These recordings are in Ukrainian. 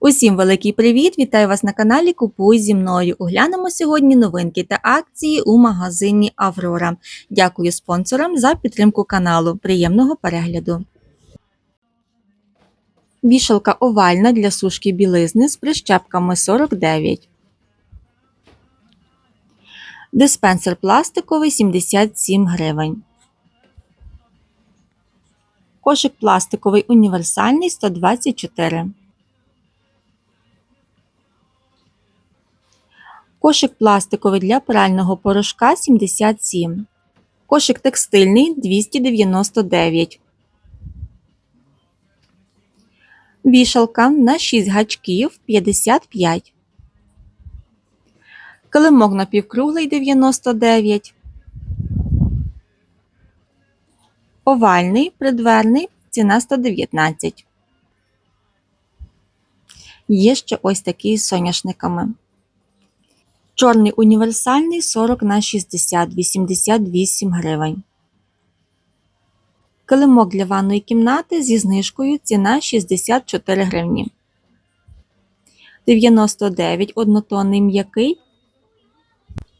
Усім великий привіт! Вітаю вас на каналі Купуй зі мною. Оглянемо сьогодні новинки та акції у магазині Аврора. Дякую спонсорам за підтримку каналу. Приємного перегляду. Вішалка овальна для сушки білизни з прищепками 49. Диспенсер пластиковий 77 гривень. Кошик пластиковий універсальний 124 Кошик пластиковий для прального порошка 77. Кошик текстильний 299. Вішалка на 6 гачків 55. Килимок напівкруглий 99. Овальний придверний ціна 119. Є ще ось такий з соняшниками. Чорний універсальний 40 на 60 88 гривень. Килимок для ванної кімнати зі знижкою ціна 64 гривні. 99 однотонний м'який.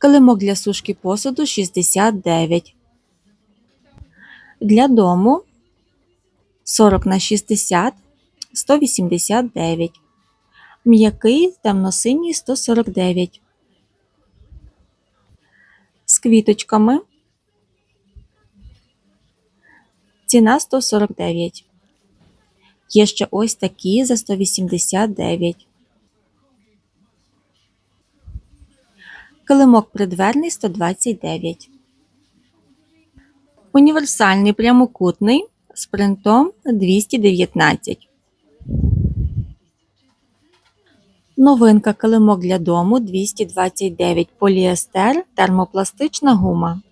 Килимок для сушки посуду 69. Для дому 40 на 60 189. М'який темно-синій 149 з квіточками. Ціна 149. Є ще ось такі за 189. Килимок придверний 129. Універсальний прямокутний з принтом 219. Новинка килимок для дому 229 поліестер термопластична гума.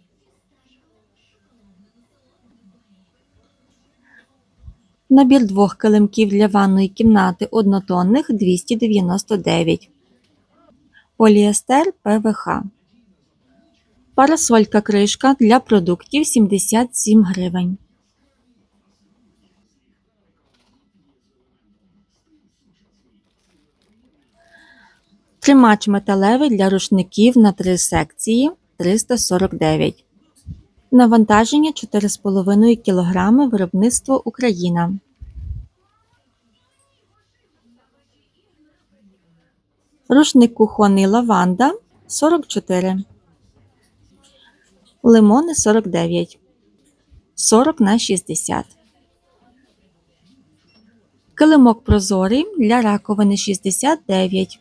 Набір двох килимків для ванної кімнати однотонних 299. Поліестер ПВХ. Парасолька кришка для продуктів 77 гривень. Тримач металевий для рушників на три секції 349. Навантаження 4,5 кг виробництво Україна. Рушник кухонний лаванда 44. Лимони 49. 40 на 60. Килимок прозорий для раковини 69.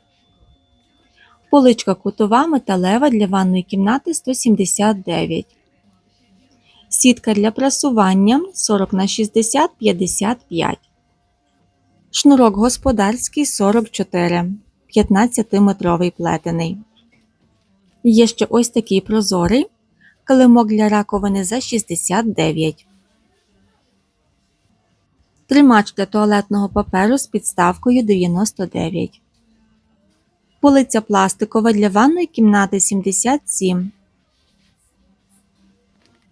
Поличка кутова металева для ванної кімнати 179. Сітка для прасування 40 на 60 55. Шнурок господарський 44. 15-метровий плетений. Є ще ось такий прозорий. Килимок для раковини за 69. Тримач для туалетного паперу з підставкою 99. Полиця пластикова для ванної кімнати 77.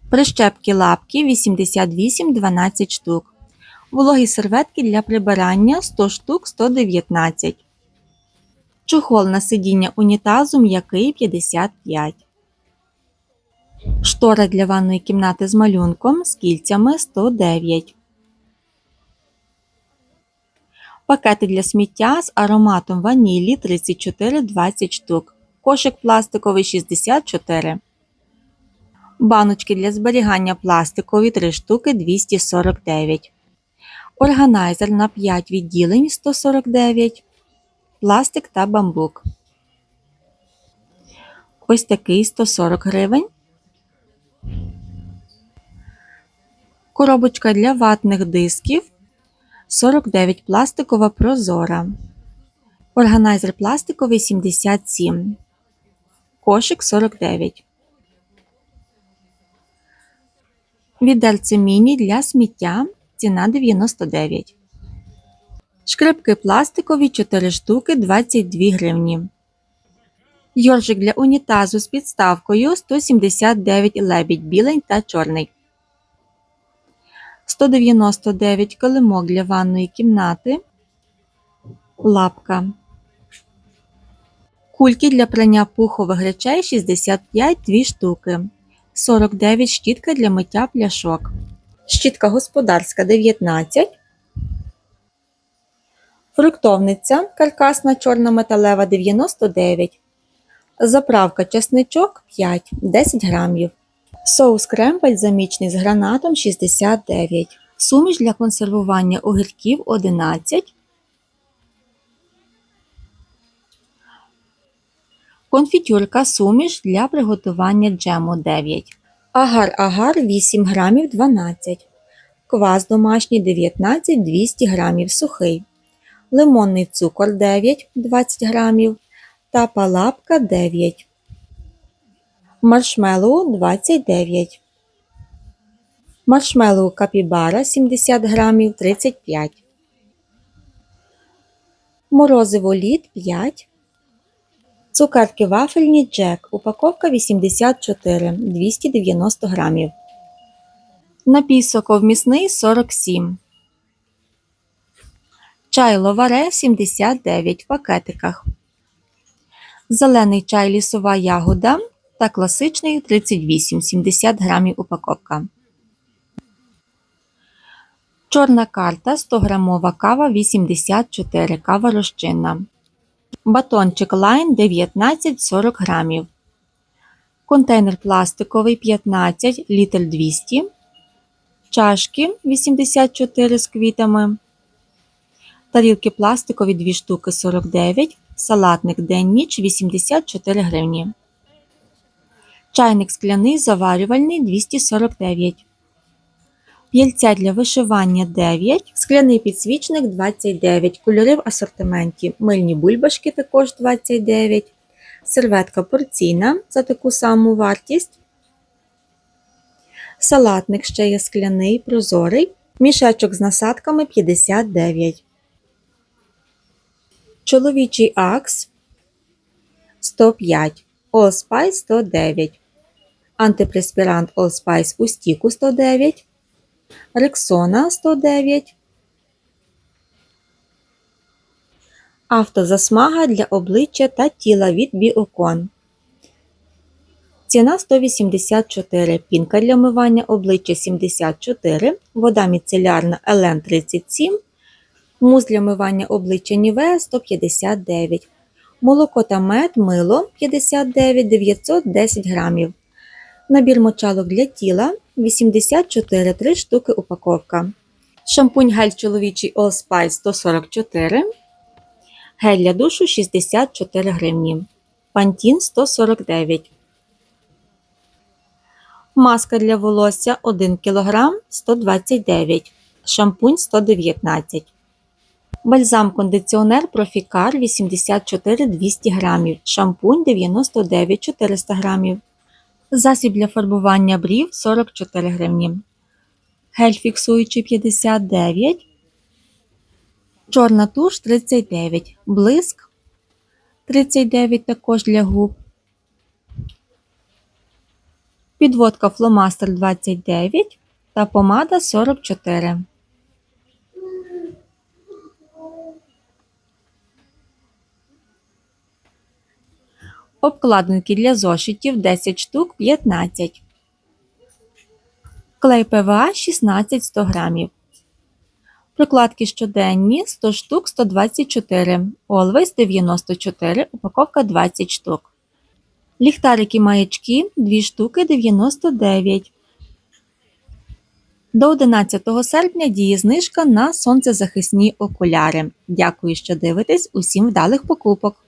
Прищепки лапки 88 12 штук. Вологі серветки для прибирання 100 штук 119. Чохол на сидіння унітазу м'який 55. Штора для ванної кімнати з малюнком з кільцями 109. Пакети для сміття з ароматом ванілі 34-20 штук. Кошик пластиковий 64. Баночки для зберігання пластикові 3 штуки 249. Органайзер на 5 відділень 149. Пластик та бамбук. Ось такий 140 гривень. Коробочка для ватних дисків 49 пластикова прозора. Органайзер пластиковий 77. Кошик 49. Відерце міні для сміття. Ціна 99. Шкрипки пластикові 4 штуки 22 гривні. Йоржик для унітазу з підставкою 179 лебідь білий та чорний. 199 килимок для ванної кімнати. лапка. Кульки для прання пухових речей 65 2 штуки. 49 щітка для миття пляшок. Щітка господарська 19. Фруктовниця каркасна чорна металева 99. Заправка чесничок 5 10 грамів. Соус крем бальзамічний з гранатом 69. Суміш для консервування огірків 11. Конфітюрка суміш для приготування джему 9. Агар-агар 8 грамів 12. Квас домашній 19 200 грамів сухий. Лимонний цукор 9 20 грамів. Та палапка 9. Маршмеллоу 29. Маршмеллоу капібара 70 грамів 35. Морозиво лід 5. Цукерки вафельні Джек. Упаковка 84 290 грамів. Напій соковмісний 47. Чай ловаре 79 в пакетиках. Зелений чай лісова ягода та класичний 38 70 грамів упаковка. Чорна карта 100 грамова кава 84 кава розчинна. Батончик лайн 19-40 грамів. Контейнер пластиковий 15 літр 200. Чашки 84 з квітами. Тарілки пластикові 2 штуки 49. Салатник день-ніч 84 гривні. Чайник скляний заварювальний 249. П'яльця для вишивання 9, скляний підсвічник 29, кольори в асортименті, мильні бульбашки також 29, серветка порційна за таку саму вартість. Салатник ще є скляний, прозорий, мішечок з насадками 59. Чоловічий акс 105, Allspice 109, антипреспірант Allspice у стіку 109. Рексона 109. Автозасмага для обличчя та тіла від Біокон. Ціна 184. Пінка для мивання обличчя 74. Вода міцелярна Елен 37. Муз для мивання обличчя Нівея 159. Молоко та мед мило 59 910 грамів. Набір мочалок для тіла 84 3 штуки упаковка. Шампунь гель чоловічий Allspice 144. Гель для душу 64 гривні. Пантін 149. Маска для волосся 1 кг 129. Шампунь 119. Бальзам кондиціонер Профікар 84 200 грамів. Шампунь 99 400 грамів. Засіб для фарбування брів 44 гривні. Гель фіксуючий 59. Чорна туш 39. Блиск 39 також для губ. Підводка фломастер 29 та помада 44. Обкладинки для зошитів 10 штук 15. Клей ПВА 16 100 грамів. Прокладки щоденні 100 штук 124. Always 94. Упаковка 20 штук. Ліхтарики маячки 2 штуки 99. До 11 серпня діє знижка на сонцезахисні окуляри. Дякую, що дивитесь. Усім вдалих покупок!